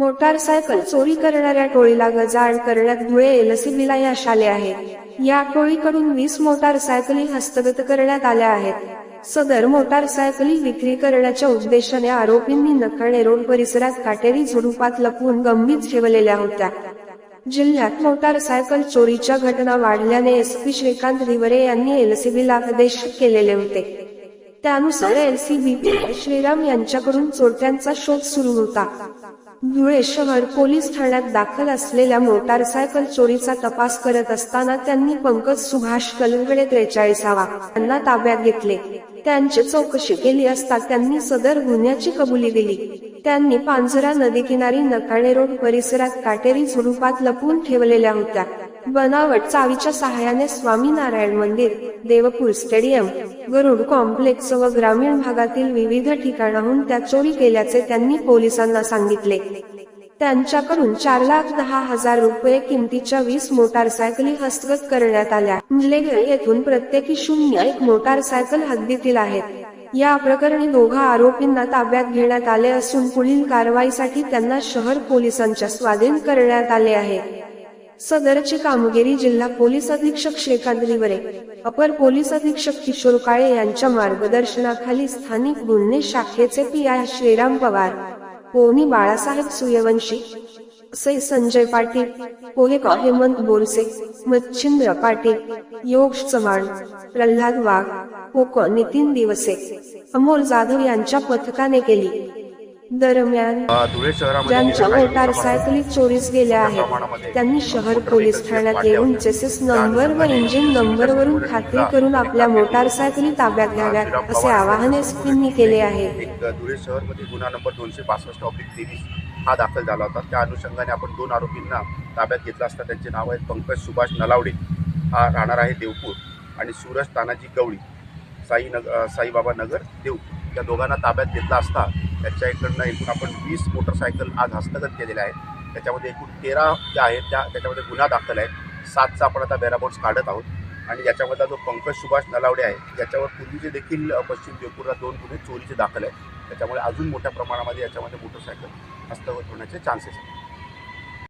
Motorcycle चोरी करणाऱ्या टोळीला गजाआड करण्यात धुळे एलसीबीला यश आले आहे. या टोळीकडून वीस मोटारसायकली हस्तगत करण्यात आल्या आहेत. सदर मोटारसायकली विक्री करण्याच्या उद्देशाने आरोपींनी नकाणे रोड परिसरात काटेरी झुडुपात लपवून गंभीर ठेवलेल्या होत्या. जिल्ह्यात मोटारसायकल चोरीच्या घटना वाढल्याने एसपी श्रीकांत रिवरे यांनी एलसीबीला आदेश केलेले होते. त्यानुसार एलसीबी श्रीराम यांच्याकडून चोरट्यांचा शोध सुरू होता. धुळे शहर पोलीस ठाण्यात दाखल असलेल्या मोटारसायकल चोरीचा तपास करत असताना त्यांनी पंकज सुभाष कलंगडे त्रेचाळीसावा यांना ताब्यात घेतले. त्यांची चौकशी केली असता त्यांनी सदर गुन्ह्याची कबुली दिली. त्यांनी पांझरा नदी किनारी नकाणे रोड परिसरात काटेरी झुडुपात लपवून ठेवलेल्या होत्या. बनावट चावीच्या सहाय्याने स्वामीनारायण मंदिर देवपूर स्टेडियम गरुड कॉम्प्लेक्स व ग्रामीण भागातील विविध ठिकाणाहून त्या चोरी केल्याचे त्यांनी पोलिसांना सांगितले. त्यांच्याकडून चार लाख दहा हजार रुपये किमतीच्या वीस मोटारसायकली हस्तगत करण्यात आल्या. येथून प्रत्येकी शून्य एक मोटारसायकल हद्दीतील आहेत. या प्रकरणी दोघा आरोपींना ताब्यात घेण्यात आले असून पुढील कारवाईसाठी त्यांना शहर पोलिसांच्या स्वाधीन करण्यात आले आहे. सदरची कामगिरी जिल्हा पोलीस अधीक्षक श्रीकांत लिवरे अपर पोलीस अधीक्षक किशोर काळे यांच्या मार्गदर्शनाखाली स्थानिक गुन्हे शाखेचे पी आय श्रीराम पवार कोणी बाळासाहेब सूर्यवंशी से संजय पाटील पोहेका हेमंत बोरसे मच्छिंद्र पाटील योग चव्हाण प्रल्हाद वाघ कोक नितीन दिवसे अमोल जाधव यांच्या पथकाने केली. दरम्यान ज्यांच्या काही मोटारसायकली चोरीस गेल्या आहेत त्यांनी शहर पोलीस ठाण्यात येऊन चेसिस नंबर व इंजिन नंबर वरून खात्री करून आपल्या मोटारसायकली ताब्यात घ्याव्यात असे आवाहन एसपींनी केले आहे. धुळे शहरमध्ये गुन्हा नंबर दोनशे बासष्ट ऑब्लिक तेवीस हा दाखल झाला होता. त्या अनुषंगाने आपण दोन आरोपींना ताब्यात घेतला असता. त्यांचे नाव आहेत पंकज सुभाष नलावडे हा राहणार आहे देवपूर आणि सूरज तानाजी गवळी साई नग अ, साईबाबा नगर देवपूर. या दोघांना ताब्यात घेतला असता त्यांच्या इकडनं एकूण आपण वीस मोटरसायकल आज हस्तगत केलेल्या आहेत. त्याच्यामध्ये एकूण तेरा ज्या आहेत त्या त्याच्यामध्ये गुन्हा दाखल आहे सातचा आपण आता बॅराबोट्स काढत आहोत. आणि याच्यामधला जो पंकज सुभाष नलावडे आहे याच्यावर पूर्वीचे देखील पश्चिम जयपूरला दोन गुन्हे चोरीचे दाखल आहेत. त्याच्यामुळे अजून मोठ्या प्रमाणामध्ये याच्यामध्ये मोटरसायकल हस्तगत होण्याचे चान्सेस आहेत.